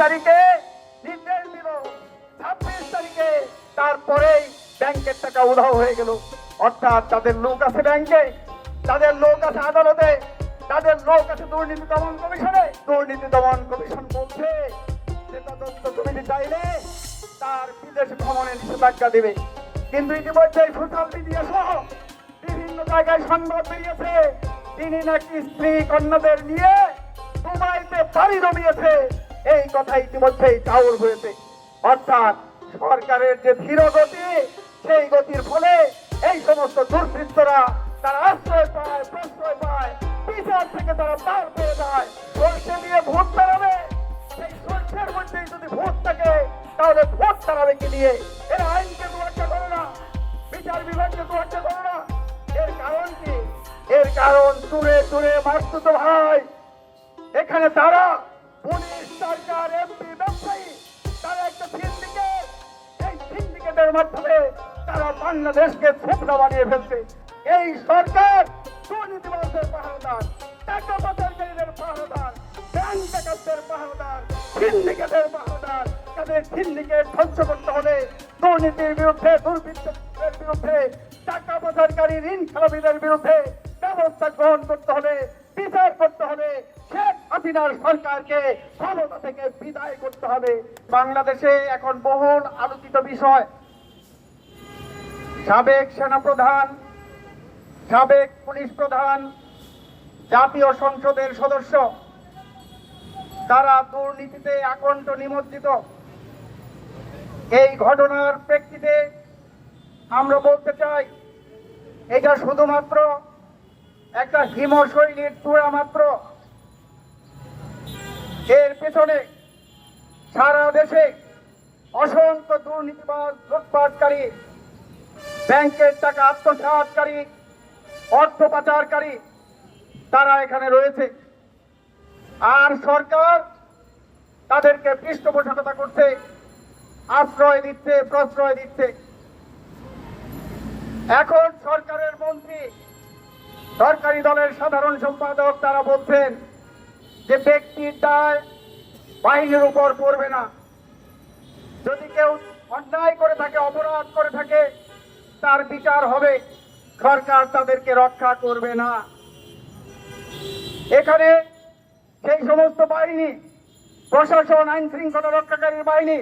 তারিখে নির্দেশ দিল। ছাব্বিশ তারিখে তারপরেই ব্যাংকের টাকা উধাও হয়ে গেল। অর্থাৎ তাদের লোক আছে ব্যাংকে তাদের লোক আছে আদালতে তাদের লোক আছে দুর্নীতি দমন কমিশনে, দুর্নীতি দমন কমিশন বলছে যে তদন্ত কমিটি চাইলে তার বিদেশ ভ্রমণে নিষেধাজ্ঞা দেবে। কিন্তু ইতিমধ্যে সোশ্যাল মিডিয়া সহ বিভিন্ন জায়গায় সংবাদ বেরিয়েছে, তিনি নাকি স্ত্রী কন্যাদের নিয়ে দুবাইতে পাড়ি জমিয়েছে। এই কথা ইতিমধ্যেই চাউর হয়েছে। অর্থাৎ সরকারের যে ধীর গতি, সেই গতির ফলে এই সমস্ত দুর্বৃত্তরা তারা আশ্রয় পায়, প্রশ্রয় পায়, বিচার থেকে তারা পার পেয়ে যায়। সরষে দিয়ে ভোট তাড়াবে, সেই সরষের মধ্যেই যদি ভোট থাকে, তাহলে ভোট তাড়াবে কি দিয়ে? এরা আইনকে তোয়াক্কা করে না, বিচার বিভাগকে তোয়াক্কা করে না। এর কারণ কি? এর কারণ চুরে চুরে মারতো তো ভাই। এখানে তারা পুলিশ সরকার, এমপি, ব্যবসায়ী, তারা একটা সিন্ডিকেট এই সিন্ডিকেটের মাধ্যমে তারা বাংলাদেশকে ছোপড়া বানিয়ে ফেলছে। এই সরকার দুর্নীতিবাসদের পাহাড়দার টাকা পাচারকারীদের পাহাড়দার ব্যাংক ডাকাতদের পাহাড়দার সিন্ডিকেটের পাহাড়দার তাদের সিন্ডিকেট ধ্বংস করতে হবে দুর্নীতির বিরুদ্ধে, দুর্বৃত্তের বিরুদ্ধে টাকা পাচারকারী ঋণ খেলাপিদের বিরুদ্ধে ব্যবস্থা গ্রহণ করতে হবে বিচার করতে হবে। শেখ হাসিনার সরকারকে ক্ষমতা থেকে বিদায় করতে হবে। বাংলাদেশে এখন বহুল আলোচিত বিষয়। সাবেক সেনাপ্রধান, সাবেক পুলিশ প্রধান, জাতীয় সংসদের সদস্য, তারা দুর্নীতিতে আকণ্ঠ নিমজ্জিত। এই ঘটনার প্রেক্ষিতে আমরা বলতে চাই, এটা শুধুমাত্র একটা হিমশৈলীর চূড়া মাত্র। এর পেছনে সারা দেশে অসংখ্য দুর্নীতিবাজ লুটপাটকারী, ব্যাংকের টাকা আত্মসাৎকারী, অর্থ পাচারকারী, তারা এখানে রয়েছে। আর সরকার তাদেরকে পৃষ্ঠপোষকতা করছে, আশ্রয় দিচ্ছে, প্রশ্রয় দিচ্ছে। এখন সরকারের মন্ত্রী সরকারি দলের সাধারণ সম্পাদক তারা বলছেন যে ব্যক্তির দায় বাহিনীর উপর পড়বে না। যদি কেউ অন্যায় করে থাকে, অপরাধ করে থাকে, তার বিচার হবে। সরকার তাদেরকে রক্ষা করবে না। এখানে সেই সমস্ত বাহিনী, প্রশাসন আইন শৃঙ্খলা রক্ষাকারী বাহিনী,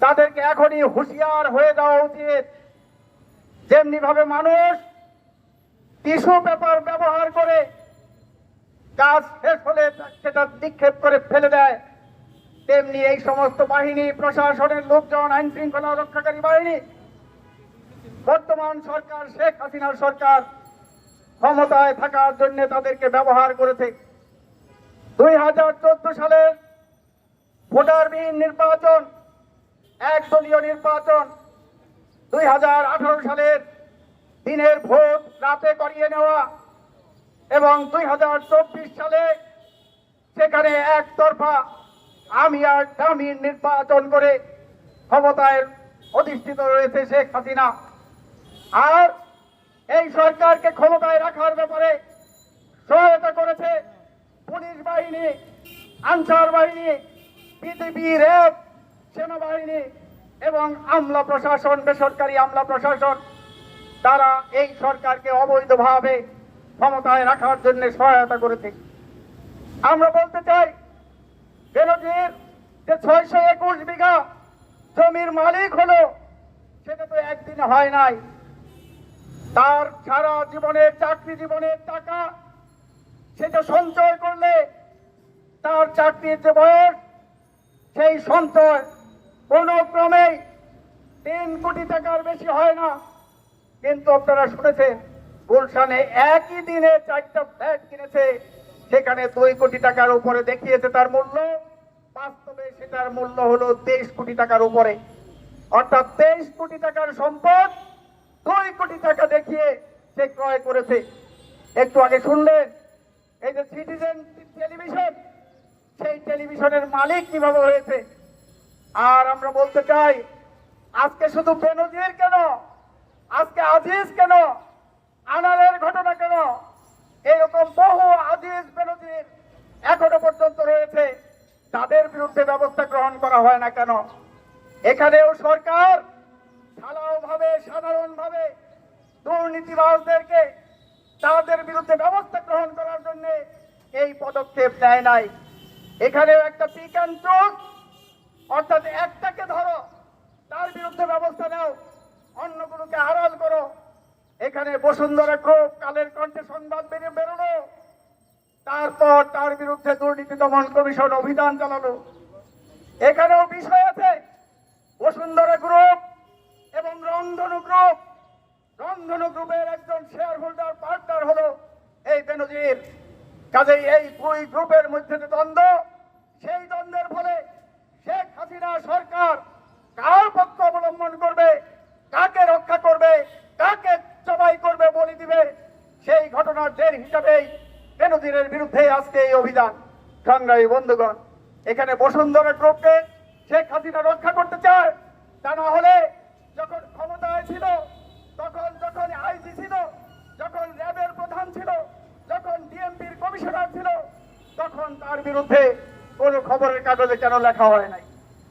তাদেরকে এখনই হুঁশিয়ার হয়ে যাওয়া উচিত। যেমনি ভাবে মানুষ টিস্যু পেপার ব্যবহার করে কাজ শেষ হলে সেটা নিক্ষেপ করে ফেলে দেয়। তেমনি এই সমস্ত বাহিনী, প্রশাসনের লোকজন আইন শৃঙ্খলা রক্ষাকারী বাহিনী, বর্তমান সরকার, শেখ হাসিনার সরকার ক্ষমতায় থাকার জন্য তাদেরকে ব্যবহার করেছে। দুই হাজার চোদ্দ সালের ভোটারবিহীন নির্বাচন, একদলীয় নির্বাচন, দুই হাজার আঠারো সালের দিনের ভোট রাতে করিয়ে নেওয়া এবং দুই হাজার চব্বিশ সালে সেখানে একতরফা আমি আর জামিন নির্বাচন করে ক্ষমতায় অধিষ্ঠিত রয়েছে শেখ হাসিনা। আর এই সরকারকে ক্ষমতায় রাখার ব্যাপারে সহায়তা করেছে পুলিশ বাহিনী, আনসার বাহিনী বিজেপি র্যাব, সেনাবাহিনী এবং আমলা প্রশাসন, বেসরকারি আমলা প্রশাসন। তারা এই সরকারকে অবৈধভাবে ক্ষমতায় রাখার জন্য সহায়তা করেছে। আমরা বলতে চাই, বেনজির যে ছয়শো একুশ বিঘা জমির মালিক হলো, সেটা তো একদিনে হয় নাই। তার সারা জীবনের চাকরি জীবনের টাকা সেটা সঞ্চয় করলে, তার চাকরির যে বয়স, সেই সঞ্চয় কোনো ক্রমেই তিন কোটি টাকার বেশি হয় না। কিন্তু আপনারা শুনেছেন, গুলশানে একই দিনে চারটা ফ্ল্যাট কিনেছে। সেখানে দুই কোটি টাকার উপরে দেখিয়েছে তার মূল্য। বাস্তবে সেটার মূল্য হলো তেইশ কোটি টাকার উপরে। অর্থাৎ তেইশ কোটি টাকার সম্পদ দুই কোটি টাকা দেখিয়ে সে ক্রয় করেছে। একটু আগে শুনলেন, এই যে সিটিজেন টেলিভিশন সেই টেলিভিশনের মালিক কীভাবে হয়েছে? আর আমরা বলতে চাই, আজকে শুধু বেনজির কেন আজকে আজিজ কেন? আনারের ঘটনা কেন? এরকম বহু আজিজ বেনজির এখনও পর্যন্ত রয়েছে। তাদের বিরুদ্ধে ব্যবস্থা গ্রহণ করা হয় না কেন? এখানেও সরকার ঢালাও ভাবে সাধারণ ভাবে দুর্নীতিবাজদেরকে তাদের বিরুদ্ধে ব্যবস্থা গ্রহণ করার জন্য এই পদক্ষেপ নেয় নাই। এখানেও একটা পিক অ্যান্ড অর্থাৎ একটাকে ধরো, তার বিরুদ্ধে ব্যবস্থা নাও। এখানে বসুন্ধরা গ্রুপ কালের কণ্ঠে সংবাদ বেরিয়ে বেরোলো। তারপর তার বিরুদ্ধে দুর্নীতি দমন কমিশন অভিযান চালালো। এখানেও বিষয় আছে। বসুন্ধরা গ্রুপ এবং রন্ধনু গ্রুপ। রন্ধনু গ্রুপের একজন শেয়ার হোল্ডার পার্টনার হলো এই বেনজির। কাজেই এই দুই গ্রুপের মধ্যে যে দ্বন্দ্ব, সেই দ্বন্দ্বের ফলে শেখ হাসিনা সরকার কার পক্ষ অবলম্বন করবে কাকে রক্ষা করবে কাকে জবাই করবে বলে দিবে সেই হিসাবেই বেনজিরের বিরুদ্ধে আজকে এই অভিযান। সংগ্রামী বন্ধুগণ, এখানে বসুন্ধরা গ্রুপকে শেখ হাসিনা রক্ষা করতে চায়, তা না হলে যখন ক্ষমতায় ছিল, তখন যখন আইজি ছিল, যখন র্যাবের প্রধান ছিল, যখন ডিএমপির কমিশনার ছিল, তখন তার বিরুদ্ধে কোনো খবরের কাগজে কেন লেখা হয় নাই?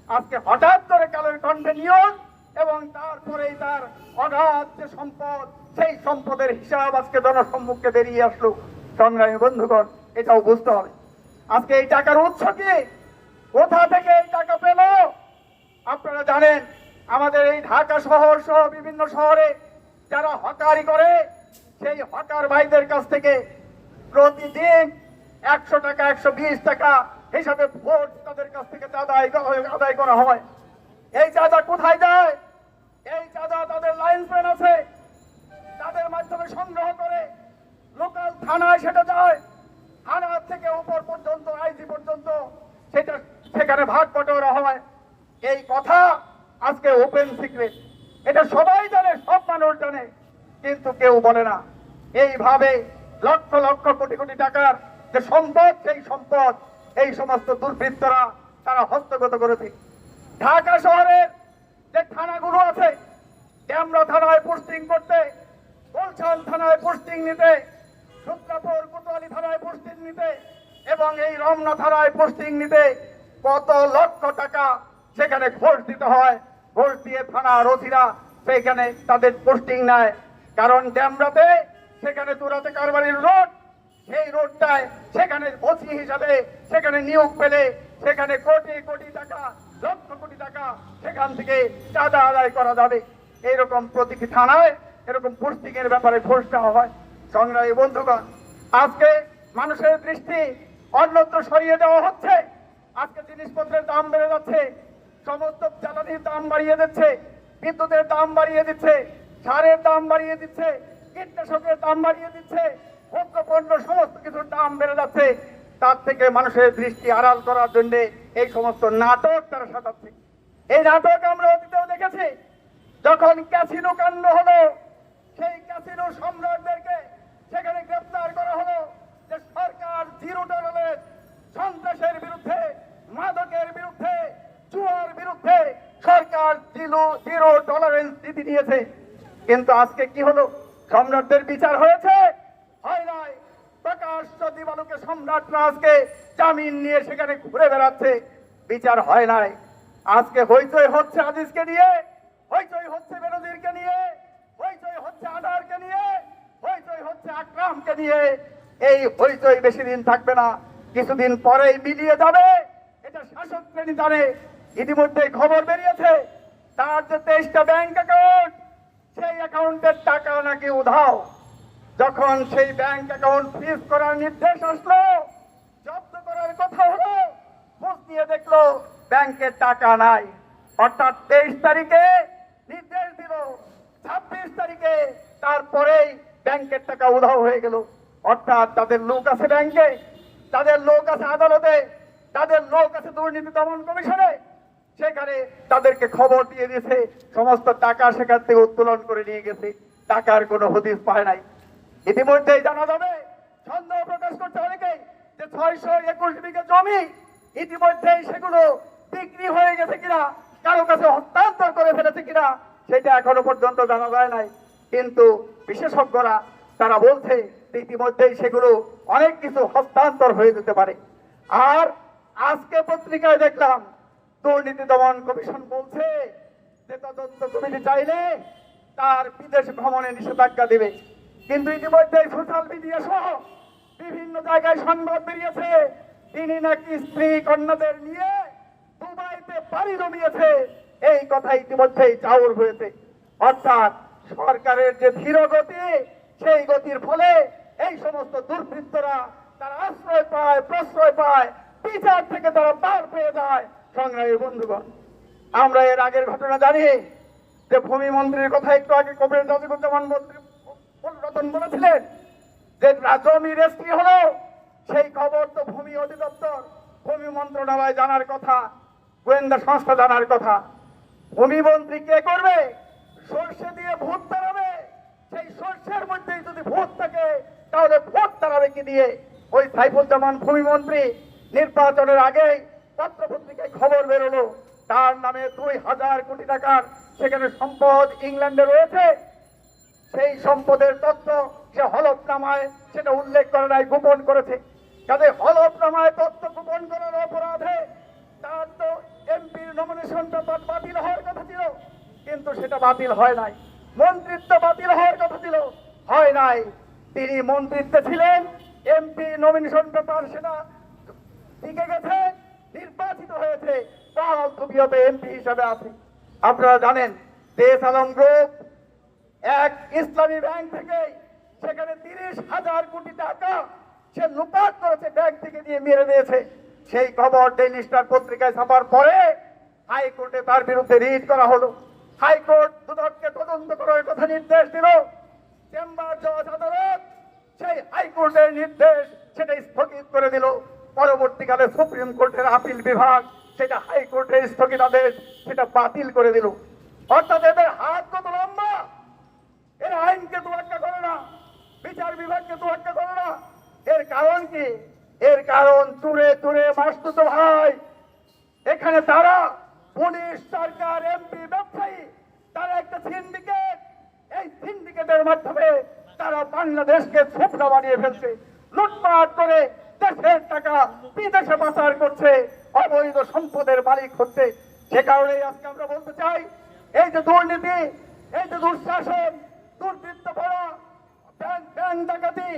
আজকে হঠাৎ করে কালের কণ্ঠে নিয়োগ এবং তারপরেই তার অগাধ যে সম্পদ, সেই সম্পদের হিসাব আজকে জনসম্মুখে বেরিয়ে আসলো। সংগ্রামী বন্ধুগণ, এটাও বুঝতে হবে। আজকে এই টাকার উৎস কি? কোথা থেকে এই টাকা পেল? আপনারা জানেন, আমাদের এই ঢাকা শহর সহ বিভিন্ন শহরে যারা হকারি করে, সেই হকার ভাইদের কাছ থেকে প্রতিদিন একশো টাকা, একশো বিশ টাকা হিসাবে ভোট তাদের কাছ থেকে আদায়- আদায় করা হয়। এই চাঁদা কোথায় যায়? এই চাঁদা তাদের লাইনম্যান আছে। তাদের মাধ্যমে সংগ্রহ করে লোকাল থানায় সেটা যায়। থানা থেকে উপর পর্যন্ত, আইজি পর্যন্ত, সেটা সেখানে ভাগ বটোয়ারা হয়। এই কথা আজকে ওপেন সিক্রেট এটা সবাই জানে, সব মানুষ জানে, কিন্তু কেউ বলে না। এইভাবে লক্ষ লক্ষ কোটি কোটি টাকার যে সম্পদ, সেই সম্পদ, এই সমস্ত দুর্বৃত্তরা তারা হস্তগত করেছে। ঢাকা শহরের যে থানাগুলো আছে ড্যামরা থানায় পোস্টিং করতে, গুলশান থানায় পোস্টিং নিতে সূত্রাপুর কোতোয়ালি থানায় পোস্টিং নিতে, এবং এই রমনা থানায় পোস্টিং নিতে কত লক্ষ টাকা সেখানে ঘোষ দিতে হয়। ঘোষ দিয়ে থানার অধীরা সেখানে তাদের পোস্টিং নেয়। কারণ ড্যামরাতে সেখানে তুরাতে কারবারির রোড, সেই রোডটায় সেখানে ওসি হিসাবে সেখানে নিয়োগ পেলে সেখানে কোটি কোটি টাকা লক্ষ কোটি টাকা সেখান থেকে চাঁদা আদায় করা যাবে। এইরকম প্রতিটি থানায়, এরকম পোস্টিং ব্যাপারে ঘোষ দেওয়া হয়। সংগ্রামী বন্ধুগণ, আজকে মানুষের দৃষ্টি অন্যত্র সরিয়ে দেওয়া হচ্ছে। আজকে জিনিসপত্রের দাম বেড়ে যাচ্ছে। সমস্ত জ্বালানির দাম বাড়িয়ে দিচ্ছে। বিদ্যুতের দাম বাড়িয়ে দিচ্ছে। সারের দাম বাড়িয়ে দিচ্ছে। কীটনাশকের দাম বাড়িয়ে দিচ্ছে। ভোগ্য পণ্য সমস্ত কিছুর দাম বেড়ে যাচ্ছে। তার থেকে মানুষের দৃষ্টি আড়াল করার জন্য এই সমস্ত নাটক তারা সাজাচ্ছে। এই নাটক আমরা অতীতেও দেখেছি। যখন ক্যাসিনো কাণ্ড হলো, সেই ক্যাসিনো সম্রাটদেরকে সেখানে গ্রেপ্তার করা হলো যে সরকার জিরো টলারেন্স, সন্ত্রাসের বিরুদ্ধে, মাদকের বিরুদ্ধে জুয়ার বিরুদ্ধে সরকার জিরো জিরো টলারেন্স নীতি দিয়েছে। কিন্তু আজকে কি হলো? সম্রাটদের বিচার হয়েছে হয় নাই প্রকাশ্য আজকে জামিন নিয়ে সেখানে ঘুরে বেড়াচ্ছে। বিচার হয় নাই। আজকে হইচই হচ্ছে আজিজকে নিয়ে, হইচই হচ্ছে বেনজিরকে নিয়ে, হইচই হচ্ছে আদারকে নিয়ে, হইচই হচ্ছে আকরামকে নিয়ে। এই হইচই বেশি দিন থাকবে না, কিছুদিন পরেই মিলিয়ে যাবে। এটা শাসক শ্রেণি জানে ইতিমধ্যে খবর বেরিয়েছে। তার যে তেইশটা ব্যাংক অ্যাকাউন্ট, সেই অ্যাকাউন্টের টাকা নাকি উধাও। যখন সেই ব্যাংক অ্যাকাউন্ট ফ্রিজ করার নির্দেশ আসলো, জব্দ করার কথা হলো খোঁজ নিয়ে দেখল ব্যাংকের টাকা নাই। অর্থাৎ তেইশ তারিখে নির্দেশ দিল, ছাব্বিশ তারিখে তারপরেই ব্যাংকের টাকা উধাও হয়ে গেল। অর্থাৎ তাদের লোক আছে ব্যাংকে তাদের লোক আছে আদালতে তাদের লোক আছে দুর্নীতি দমন কমিশনে, সেখানে তাদেরকে খবর দিয়ে দিয়েছে, সমস্ত টাকা সেখান থেকে উত্তোলন করে নিয়ে গেছে। টাকার কোনো হদিস পায় নাই। ইতিমধ্যেই জানা যাবে সন্দেহ প্রকাশ করতে অনেকেই যে ছয়শো একুশ বিঘা জমি ইতিমধ্যেই সেগুলো বিক্রি হয়ে গেছে কিনা, কারও কাছে হস্তান্তর করে ফেলেছে কিনা, সেটা এখনও পর্যন্ত জানা যায় নাই। কিন্তু বিশেষজ্ঞরা তারা বলছে ইতিমধ্যেই সেগুলো অনেক কিছু হস্তান্তর হয়ে যেতে পারে। আর আজকে পত্রিকায় দেখলাম, দুর্নীতি দমন কমিশন বলছে যে তদন্ত কমিটি চাইলে তার বিদেশ ভ্রমণে নিষেধাজ্ঞা দেবে। কিন্তু ইতিমধ্যে সোশ্যাল মিডিয়া সহ বিভিন্ন জায়গায় সংবাদ বেরিয়েছে। তিনি নাকি স্ত্রী কন্যাদের নিয়ে দুবাইতে পাড়ি জমিয়েছে। এই কথা ইতিমধ্যেই চাউর হয়েছে। অর্থাৎ সরকারের যে ধীর গতি, সেই গতির ফলে এই সমস্ত দুর্বৃত্তরা তারা আশ্রয় পায়, প্রশ্রয় পায়, বিচার থেকে তারা পার পেয়ে যায়। সংগ্রামী বন্ধুগণ, আমরা এর আগের ঘটনা জানি যে ভূমি মন্ত্রীর কথা একটু আগে কবির রাজিকুজ্জামান মন্ত্রী রতন বলেছিলেন যে জমি রেস্ট্রি হলো, সেই খবর তো ভূমি অধিদপ্তর, ভূমি মন্ত্রণালয় জানার কথা, গোয়েন্দা সংস্থা জানার কথা। ভূমি মন্ত্রী কে করবে? সর্ষে দিয়ে ভূত তাড়াবে? সেই সর্ষের মধ্যেই যদি ভূত থাকে, তাহলে ভোট তাড়াবে কি দিয়ে? ওই সাইফুজ্জামান ভূমি মন্ত্রী নির্বাচনের আগেই পত্র পত্রিকায় খবর বেরোলো। তার নামে দুই হাজার কোটি টাকার সেখানে সম্পদ ইংল্যান্ডে রয়েছে। সেই সম্পদের তথ্য সে হলফনামায় সেটা উল্লেখ করে নাই, গোপন করেছে। কাজে হলফনামায় তথ্য গোপন করার অপরাধে তার তো এমপির নমিনেশনটা তার বাতিল হওয়ার কথা ছিল, কিন্তু সেটা বাতিল হয় নাই। মন্ত্রিত্ব বাতিল হওয়ার কথা ছিল, হয় নাই। তিনি মন্ত্রিত্বে ছিলেন এমপি নমিনেশন পেপার সেটা টিকে গেছে, নির্বাচিত হয়েছে। তার কবিয়তে এমপি হিসাবে আছে। আপনারা জানেন, দেশ আলম গ্রুপ এক ইসলামী ব্যাংক থেকে সেখানে তিরিশ হাজার কোটি টাকা সে লুপাট করেছে, ব্যাংক থেকে নিয়ে মেরে দিয়েছে। সেই খবর ডেইলি স্টার পত্রিকায় ছাপার পরে হাইকোর্টে তার বিরুদ্ধে রিট করা হলো। হাইকোর্ট দুদককে তদন্ত করার কথা নির্দেশ দিল। চেম্বার জজ আদালত সেই হাইকোর্টের নির্দেশ সেটা স্থগিত করে দিল। পরবর্তীকালে সুপ্রিম কোর্টের আপিল বিভাগ সেটা হাইকোর্টের স্থগিতাদেশ সেটা বাতিল করে দিল। অর্থাৎ এদের হাত কত লম্বা? এর আইনকে তোয়াক্কা করে না, বিচার বিভাগকে তোয়াক্কা করে না। এর কারণ কি? এর কারণ তুড়ে তুড়ে মাসতুত ভাই এখানে তারা পুলিশ, সরকার, এমপি, ব্যবসায়ী, তারা একটা সিন্ডিকেট এই সিন্ডিকেটের মাধ্যমে তারা বাংলাদেশকে ছোপড়া বানিয়ে ফেলছে। লুটপাট করে দেশের টাকা বিদেশে পাচার করছে, অবৈধ সম্পদের মালিক হচ্ছে। সে কারণেই আজকে আমরা বলতে চাই, এই যে দুর্নীতি, এই যে দুঃশাসন দুর্বৃত্ত পড়া ব্যাংক ব্যাংক ডাকাতি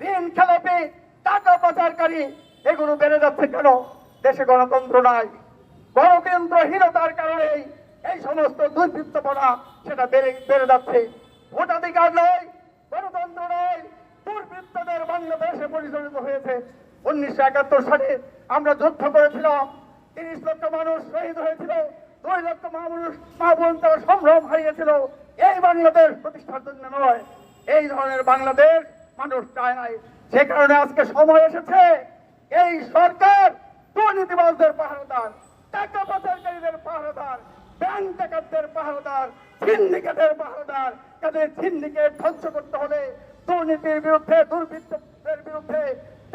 ঋণ খেলাপি, টাকা পাচারকারী, এগুলো বেড়ে যাচ্ছে কেন? দেশে গণতন্ত্র নাই। গণতন্ত্রহীনতার কারণেই এই সমস্ত দুর্বৃত্তপনা সেটা বেড়ে বেড়ে যাচ্ছে। ভোটাধিকার নয় গণতন্ত্র নয় দুর্বৃত্তদের বাংলাদেশে পরিচালিত হয়েছে। উনিশশো একাত্তর সালে আমরা যুদ্ধ করেছিলাম, তিরিশ লক্ষ মানুষ শহীদ হয়েছিল, দুই লক্ষ মানুষ মা বোন সম্ভ্রম হারিয়েছিল। এই বাংলাদেশ প্রতিষ্ঠার জন্য নয়। এই ধরনের বাংলাদেশ মানুষ চায় নাই। সে কারণে আজকে সময় এসেছে। এই সরকার দুর্নীতিবাজদের পাহারাদার, টাকা পাচারকারীদের পাহারাদার ব্যাংক ডাকাতদের পাহারাদার সিন্ডিকেটের পাহারাদার। তাদের সিন্ডিকেট ধ্বংস করতে হলে দুর্নীতির বিরুদ্ধে দুর্বৃত্তের বিরুদ্ধে,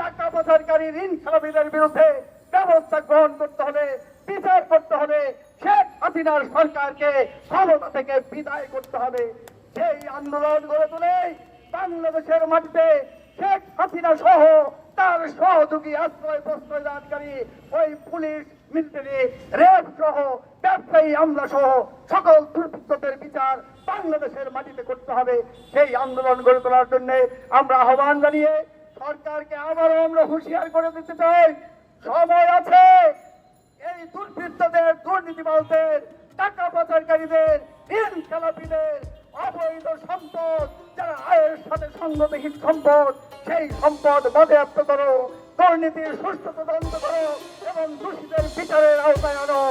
টাকা পাচারকারী ঋণ খেলাপিদের বিরুদ্ধে ব্যবস্থা গ্রহণ করতে হলে, বিচার করতে হবে শেখ হাসিনার সরকারকে ক্ষমতা থেকে বিদায় করতে হবে। সেই আন্দোলন গড়ে তুলেই বাংলাদেশের মাটিতে শেখ হাসিনা সহ তার সহযোগী আশ্রয় প্রশ্রয়দানকারী ওই পুলিশ মিলিটারি র্যাব সহ ব্যবসায়ী আমলা সহ সকল দুর্বৃত্তদের বিচার বাংলাদেশের মাটিতে করতে হবে। সেই আন্দোলন গড়ে তোলার জন্য আমরা আহ্বান জানিয়ে সরকারকে আবারও আমরা হুঁশিয়ার করে দিতে চাই। সময় আছে। দুর্নীতিবাজদের টাকা পাচারকারীদের ঋণ খেলাপিদের অবৈধ সম্পদ, যারা আয়ের সাথে সংগতিহীন সম্পদ, সেই সম্পদ বাজেয়াপ্ত করো, দুর্নীতির সুস্থ তদন্ত করো এবং দোষীদের বিচারের আওতায় আনো।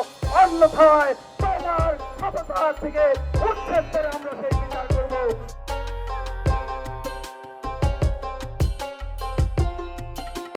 অন্যথায় তোমার ক্ষমতা থেকে উচ্ছেদ করে আমরা সেই